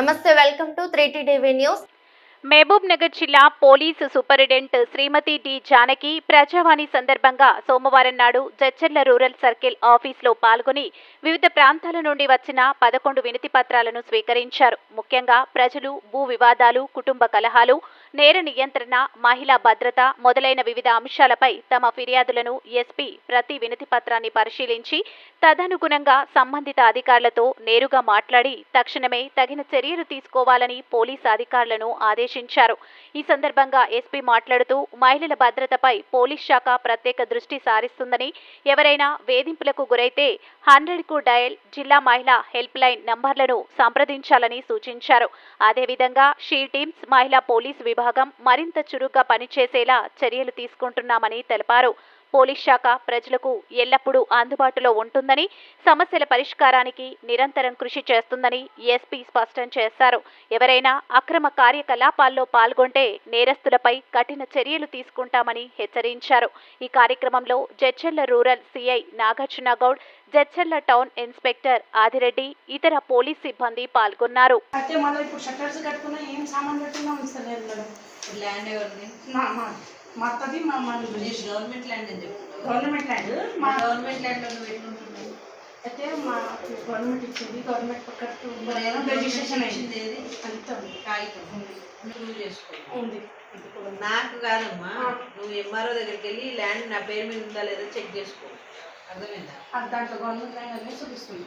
నమస్తే welcome to three TV news. Mahabub Nagar జిల్లా police superintendent Srimathi D Janaki Prajavani సందర్భంగా సోమవారం నాడు జచ్చర్ల రూరల్ సర్కిల్ ఆఫీసులో పాల్గొని వివిధ ప్రాంతాల నుండి వచ్చిన పదకొండు వినతి పత్రాలను స్వీకరించారు. ముఖ్యంగా ప్రజలు భూ వివాదాలు కుటుంబ కలహాలు నేర నియంత్రణ మహిళా భద్రత మొదలైన వివిధ అంశాలపై తమ ఫిర్యాదులను ఎస్పీ ప్రతి వినతి పత్రాన్ని పరిశీలించి తదనుగుణంగా సంబంధిత అధికారులతో నేరుగా మాట్లాడి తక్షణమే తగిన చర్యలు తీసుకోవాలని పోలీసు అధికారులను ఆదేశించారు. ఈ సందర్భంగా ఎస్పీ మాట్లాడుతూ మహిళల భద్రతపై పోలీస్ శాఖ ప్రత్యేక దృష్టి సారిస్తుందని ఎవరైనా వేధింపులకు గురైతే హండ్రెడ్కు డయల్ జిల్లా మహిళా హెల్ప్ లైన్ నంబర్లను సంప్రదించాలని సూచించారు. అదేవిధంగా షీ టీమ్స్ మహిళా పోలీస్ విభాగం మరింత చురుగ్గా పనిచేసేలా చర్యలు తీసుకుంటున్నామని తెలిపారు. పోలీస్ శాఖ ప్రజలకు ఎల్లప్పుడూ అందుబాటులో ఉంటుందని సమస్యల పరిష్కారానికి నిరంతరం కృషి చేస్తుందని ఎస్పీ స్పష్టం చేశారు. ఎవరైనా అక్రమ కార్యకలాపాల్లో పాల్గొంటే నేరస్తులపై కఠిన చర్యలు తీసుకుంటామని హెచ్చరించారు. ఈ కార్యక్రమంలో Jadcherla rural CI Nagarjuna Goud Jadcherla town inspector Adireddy ఇతర పోలీస్ సిబ్బంది పాల్గొన్నారు. అయితే మళ్ళీ ఇప్పుడు షట్టర్స్ కట్టుకున్నా ఏం సామాన్ పెట్టినా ఉంచలేదు మేడం ల్యాండ్ ఎవరిది మా మా మా అత్తది మా మా నీది గవర్నమెంట్ ల్యాండ్ అని చెప్తున్నావు గవర్నమెంట్ ల్యాండ్ మా గవర్నమెంట్ ల్యాండ్లో ఎట్లుంటున్నావు? అయితే మా గవర్నమెంట్ ఇచ్చింది గవర్నమెంట్ ఏదో రిజిస్ట్రేషన్ అయింది. ఏది? అంతా ఉంది. కాగితం. నువ్వు చేసుకో ఉంది. నాకు కాదమ్మా. నువ్వు ఎంఆర్ఓ దగ్గరికి వెళ్ళి ల్యాండ్ నా పేరు మీద ఉందా లేదా చెక్ చేసుకో. అర్థమైందా? దాంట్లో గవర్నమెంట్ ల్యాండ్ అనేది చూపిస్తుంది.